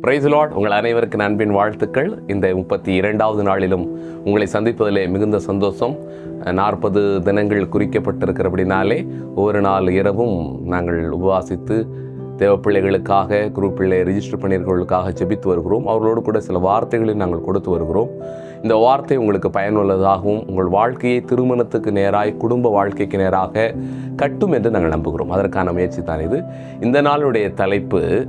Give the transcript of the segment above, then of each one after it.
Price Lord உங்கள் அனைவருக்கு அன்பின் வாழ்த்துக்கள். இந்த முப்பத்தி இரண்டாவது நாளிலும் உங்களை சந்திப்பதிலே மிகுந்த சந்தோஷம். நாற்பது தினங்கள் குறிக்கப்பட்டிருக்கிறபடினாலே ஒவ்வொரு நாள் இரவும் நாங்கள் உபவாசித்து தேவப்பிள்ளைகளுக்காக குரூப் பிள்ளை ரிஜிஸ்டர் பண்ணியிருக்கிறவர்களுக்காக ஜெபித்து வருகிறோம். அவர்களோடு கூட சில வார்த்தைகளையும் நாங்கள் கொடுத்து வருகிறோம். இந்த வார்த்தை உங்களுக்கு பயனுள்ளதாகவும் உங்கள் வாழ்க்கையை திருமணத்துக்கு நேராய் குடும்ப வாழ்க்கைக்கு நேராக கட்டும் என்று நாங்கள் நம்புகிறோம். அதற்கான முயற்சி தான் இது. இந்த நாளுடைய தலைப்பு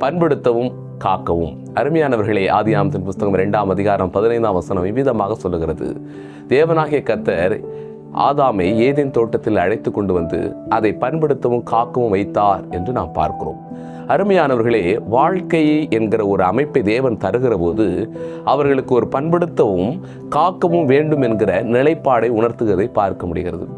பண்படுத்தவும் காக்கவும். அருமையானவர்களே ஆதியாமத்தின் புஸ்தகம் இரண்டாம் அதிகாரம் பதினைந்தாம் வசனம் விவிதமாக சொல்லுகிறது. தேவனாகிய கத்தர் ஆதாமை ஏதேன் தோட்டத்தில் அழைத்து கொண்டு வந்து அதை பண்படுத்தவும் காக்கவும் வைத்தார் என்று நாம் பார்க்கிறோம். அருமையானவர்களே வாழ்க்கை என்கிற ஒரு அமைப்பை தேவன் தருகிற போது அவர்களுக்கு ஒரு பண்படுத்தவும் காக்கவும் வேண்டும் என்கிற நிலைப்பாடை உணர்த்துகிறதை பார்க்க முடிகிறது.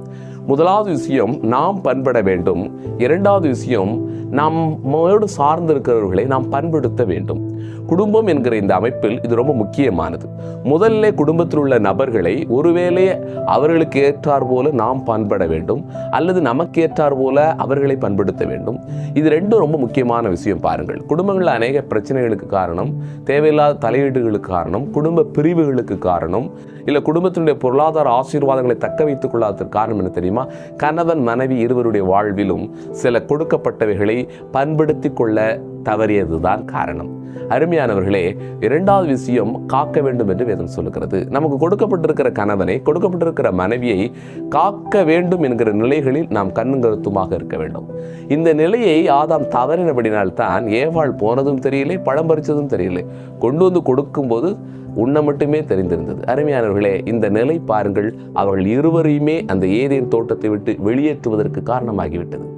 முதலாவது விஷயம் நாம் பண்பட வேண்டும். இரண்டாவது விஷயம் நம்மோடு சார்ந்திருக்கிறவர்களை நாம் பண்படுத்த வேண்டும். குடும்பம் என்கிற இந்த அமைப்பில் இது ரொம்ப முக்கியமானது. முதல்ல குடும்பத்தில் உள்ள நபர்களை ஒருவேளை அவர்களுக்கு ஏற்றார் போல நாம் பண்பட வேண்டும் அல்லது நமக்கு ஏற்றார் போல அவர்களை பண்படுத்த வேண்டும். இது ரெண்டும் ரொம்ப முக்கியமான விஷயம் பாருங்கள். குடும்பங்களில் அநேக பிரச்சனைகளுக்கு காரணம் தேவையில்லாத தலையீடுகளுக்கு காரணம் குடும்ப பிரிவுகளுக்கு காரணம் இல்லை குடும்பத்தினுடைய பொருளாதார ஆசீர்வாதங்களை தக்க வைத்துக் கொள்ளாததற்கு காரணம் என்ன தெரியுமா? கணவன் மனைவி இருவருடைய வாழ்விலும் சில கொடுக்கப்பட்டவைகளை பண்படுத்தி கொள்ள தவறியதுதான் காரணம். அருமையானவர்களே இரண்டாவது விஷயம் காக்க வேண்டும் என்று வேதம் சொல்லுகிறது. நமக்கு கொடுக்கப்பட்டிருக்கிற கணவனை கொடுக்கப்பட்டிருக்கிற மனைவியை காக்க வேண்டும் என்கிற நிலைகளில் நாம் கண்ணும் கருத்துமாக இருக்க வேண்டும். இந்த நிலையை ஆதாம் தவறினபடினால் தான் ஏவாள் போனதும் தெரியலே பழம் பறிச்சதும் தெரியல. கொண்டு வந்து கொடுக்கும்போது உன்னை மட்டுமே தெரிந்திருந்தது. அருமையானவர்களே இந்த நிலை பாருங்கள் அவர்கள் இருவரையுமே அந்த ஏதேன் தோட்டத்தை விட்டு வெளியேற்றுவதற்கு காரணமாகிவிட்டது.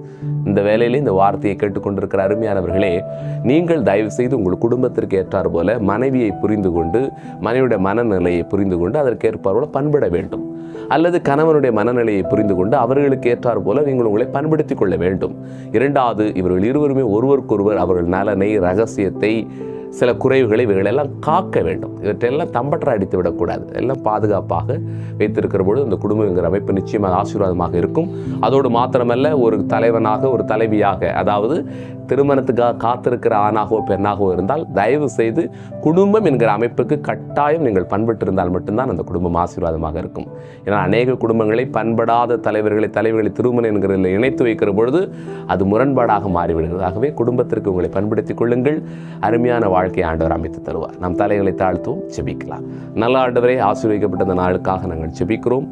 இந்த வேலையிலே இந்த வார்த்தையை கேட்டுக்கொண்டிருக்கிற அருமையானவர்களே நீங்கள் தயவு செய்து உங்கள் குடும்பத்திற்கு ஏற்றார் போல மனைவியை புரிந்து கொண்டு மனைவியுடைய மனநிலையை புரிந்து கொண்டு அதற்கு போல பண்பட வேண்டும். அல்லது கணவனுடைய மனநிலையை புரிந்து கொண்டு அவர்களுக்கு ஏற்றார் போல நீங்கள் உங்களை பண்படுத்திக் கொள்ள வேண்டும். இரண்டாவது இவர்கள் இருவருமே ஒருவருக்கொருவர் அவர்கள் நலனை ரகசியத்தை சில குறைவுகளை இவைகளெல்லாம் காக்க வேண்டும். இவற்றையெல்லாம் தம்பற்ற அடித்து விடக்கூடாது. எல்லாம் பாதுகாப்பாக வைத்திருக்கிற பொழுது இந்த குடும்பங்கிற அமைப்பு நிச்சயமாக ஆசீர்வாதமாக இருக்கும். அதோடு மாத்திரமல்ல ஒரு தலைவனாக ஒரு தலைவியாக அதாவது திருமணத்துக்காக காத்திருக்கிற ஆணாகவோ பெண்ணாகவோ இருந்தால் தயவு செய்து குடும்பம் என்கிற அமைப்புக்கு கட்டாயம் நீங்கள் பண்பட்டு இருந்தால் மட்டும்தான் அந்த குடும்பம் ஆசீர்வாதமாக இருக்கும். ஏன்னா அநேக குடும்பங்களை பண்படாத தலைவர்களை தலைவர்களை திருமணம் என்கிறதில் இணைத்து வைக்கிற பொழுது அது முரண்பாடாக மாறிவிடுகிறது. ஆகவே குடும்பத்திற்கு உங்களை பண்படுத்திக் கொள்ளுங்கள். அருமையான வாழ்க்கை ஆண்டவர் அமைத்து தருவார். நம் தலைகளை தாழ்த்தும் செபிக்கலாம் நல்ல ஆண்டவரே ஆசீர்வதிக்கப்பட்ட அந்த நாளுக்காக நாங்கள் செபிக்கிறோம்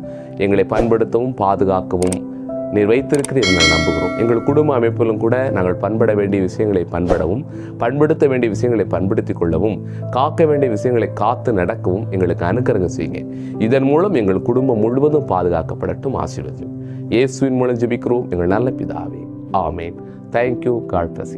எங்களை பயன்படுத்தவும் பாதுகாக்கவும் நீர் வைத்திருக்கிறீர் நாங்கள் நம்புகிறோம். எங்கள் குடும்ப அமைப்பிலும் கூட நாங்கள் பண்பட வேண்டிய விஷயங்களை பண்படவும் பண்படுத்த வேண்டிய விஷயங்களை பண்படுத்தி கொள்ளவும் காக்க வேண்டிய விஷயங்களை காத்து நடக்கவும் எங்களுக்கு அனுக்கரங்க செய்யுங்க. இதன் மூலம் எங்கள் குடும்பம் முழுவதும் பாதுகாக்கப்படட்டும் ஆசீர்வதியும். இயேசுவின் மூலம் ஜெபிக்கிறோம். எங்கள் நல்ல பிதாவே. ஆமேன். Thank you God plus